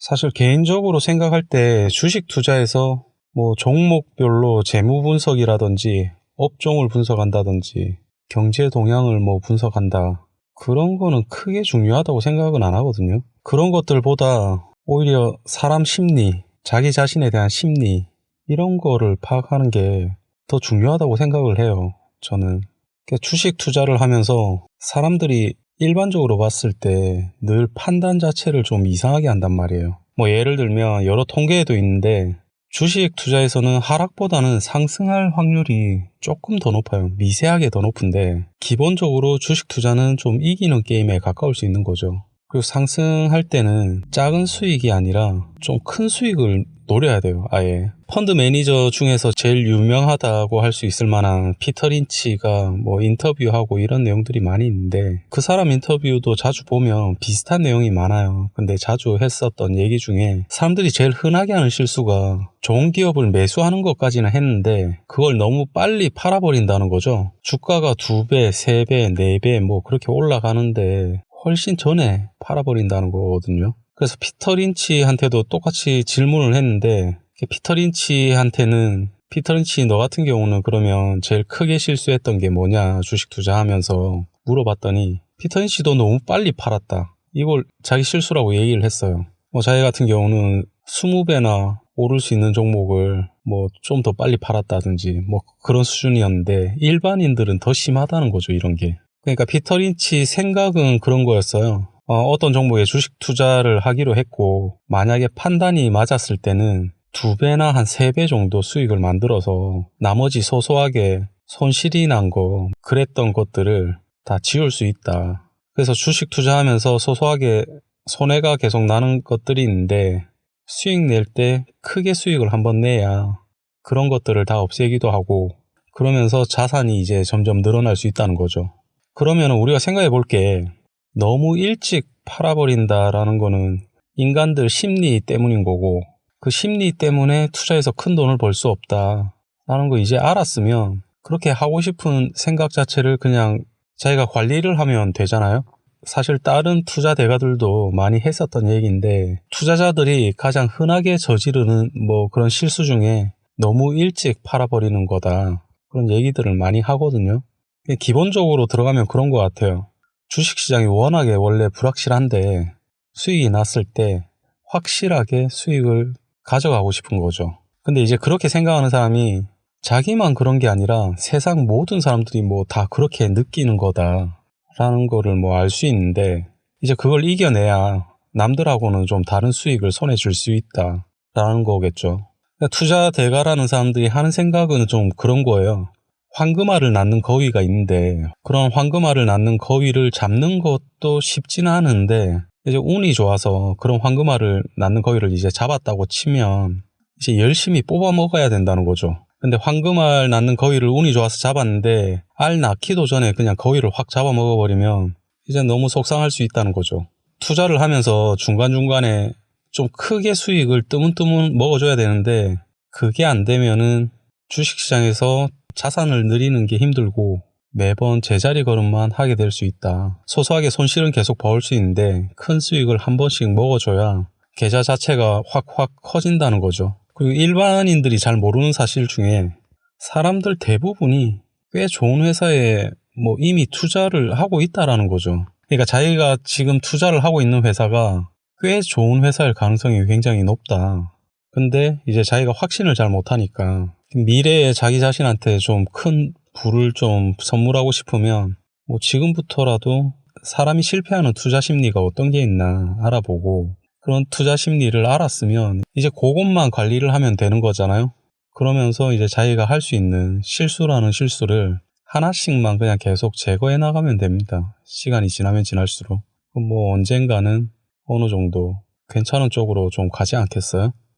사실 개인적으로 생각할 때 주식 투자에서 뭐 종목별로 재무 분석이라든지 업종을 분석한다든지 경제 동향을 뭐 분석한다. 그런 거는 크게 중요하다고 생각은 안 하거든요. 그런 것들보다 오히려 사람 심리, 자기 자신에 대한 심리, 이런 거를 파악하는 게 더 중요하다고 생각을 해요. 저는. 그러니까 주식 투자를 하면서 사람들이 일반적으로 봤을 때 늘 판단 자체를 좀 이상하게 한단 말이에요. 뭐 예를 들면 여러 통계에도 있는데 주식 투자에서는 하락보다는 상승할 확률이 조금 더 높아요. 미세하게 더 높은데 기본적으로 주식 투자는 좀 이기는 게임에 가까울 수 있는 거죠. 그리고 상승할 때는 작은 수익이 아니라 좀 큰 수익을 노려야 돼요, 아예. 펀드 매니저 중에서 제일 유명하다고 할 수 있을 만한 피터 린치가 뭐 인터뷰하고 이런 내용들이 많이 있는데 그 사람 인터뷰도 자주 보면 비슷한 내용이 많아요. 근데 자주 했었던 얘기 중에 사람들이 제일 흔하게 하는 실수가 좋은 기업을 매수하는 것까지는 했는데 그걸 너무 빨리 팔아버린다는 거죠. 주가가 두 배, 세 배, 네 배 뭐 그렇게 올라가는데 훨씬 전에 팔아버린다는 거거든요. 그래서 피터 린치한테도 똑같이 질문을 했는데 피터 린치한테는 피터 린치 너 같은 경우는 그러면 제일 크게 실수했던 게 뭐냐 주식 투자하면서 물어봤더니 피터 린치도 너무 빨리 팔았다. 이걸 자기 실수라고 얘기를 했어요. 뭐 자기 같은 경우는 20배나 오를 수 있는 종목을 뭐 좀 더 빨리 팔았다든지 뭐 그런 수준이었는데 일반인들은 더 심하다는 거죠 이런 게. 그러니까 피터 린치 생각은 그런 거였어요. 어, 떤 종목에 주식 투자를 하기로 했고 만약에 판단이 맞았을 때는 두 배나 한 세 배 정도 수익을 만들어서 나머지 소소하게 손실이 난 거 그랬던 것들을 다 지울 수 있다. 그래서 주식 투자하면서 소소하게 손해가 계속 나는 것들이 있는데 수익 낼 때 크게 수익을 한번 내야 그런 것들을 다 없애기도 하고 그러면서 자산이 이제 점점 늘어날 수 있다는 거죠. 그러면 우리가 생각해 볼게 너무 일찍 팔아버린다라는 거는 인간들 심리 때문인 거고 그 심리 때문에 투자해서 큰 돈을 벌 수 없다라는 거 이제 알았으면 그렇게 하고 싶은 생각 자체를 그냥 자기가 관리를 하면 되잖아요. 사실 다른 투자 대가들도 많이 했었던 얘기인데 투자자들이 가장 흔하게 저지르는 뭐 그런 실수 중에 너무 일찍 팔아버리는 거다. 그런 얘기들을 많이 하거든요. 기본적으로 들어가면 그런 것 같아요. 주식시장이 워낙에 원래 불확실한데 수익이 났을 때 확실하게 수익을 가져가고 싶은 거죠. 근데 이제 그렇게 생각하는 사람이 자기만 그런 게 아니라 세상 모든 사람들이 뭐 다 그렇게 느끼는 거다라는 거를 뭐 알 수 있는데 이제 그걸 이겨내야 남들하고는 좀 다른 수익을 손에 줄 수 있다라는 거겠죠. 그러니까 투자 대가라는 사람들이 하는 생각은 좀 그런 거예요. 황금알을 낳는 거위가 있는데 그런 황금알을 낳는 거위를 잡는 것도 쉽지는 않은데 이제 운이 좋아서 그런 황금알을 낳는 거위를 이제 잡았다고 치면 이제 열심히 뽑아 먹어야 된다는 거죠. 근데 황금알 낳는 거위를 운이 좋아서 잡았는데 알 낳기도 전에 그냥 거위를 확 잡아 먹어버리면 이제 너무 속상할 수 있다는 거죠. 투자를 하면서 중간중간에 좀 크게 수익을 뜨문뜨문 먹어줘야 되는데 그게 안 되면은 주식시장에서 자산을 늘리는 게 힘들고 매번 제자리 걸음만 하게 될 수 있다. 소소하게 손실은 계속 버을 수 있는데 큰 수익을 한 번씩 먹어줘야 계좌 자체가 확확 커진다는 거죠. 그리고 일반인들이 잘 모르는 사실 중에 사람들 대부분이 꽤 좋은 회사에 뭐 이미 투자를 하고 있다라는 거죠. 그러니까 자기가 지금 투자를 하고 있는 회사가 꽤 좋은 회사일 가능성이 굉장히 높다. 근데 이제 자기가 확신을 잘 못하니까 미래에 자기 자신한테 좀 큰 부를 좀 선물하고 싶으면 뭐 지금부터라도 사람이 실패하는 투자 심리가 어떤 게 있나 알아보고 그런 투자 심리를 알았으면 이제 그것만 관리를 하면 되는 거잖아요. 그러면서 이제 자기가 할 수 있는 실수라는 실수를 하나씩만 그냥 계속 제거해 나가면 됩니다. 시간이 지나면 지날수록. 뭐 언젠가는 어느 정도 괜찮은 쪽으로 좀 가지 않겠어요?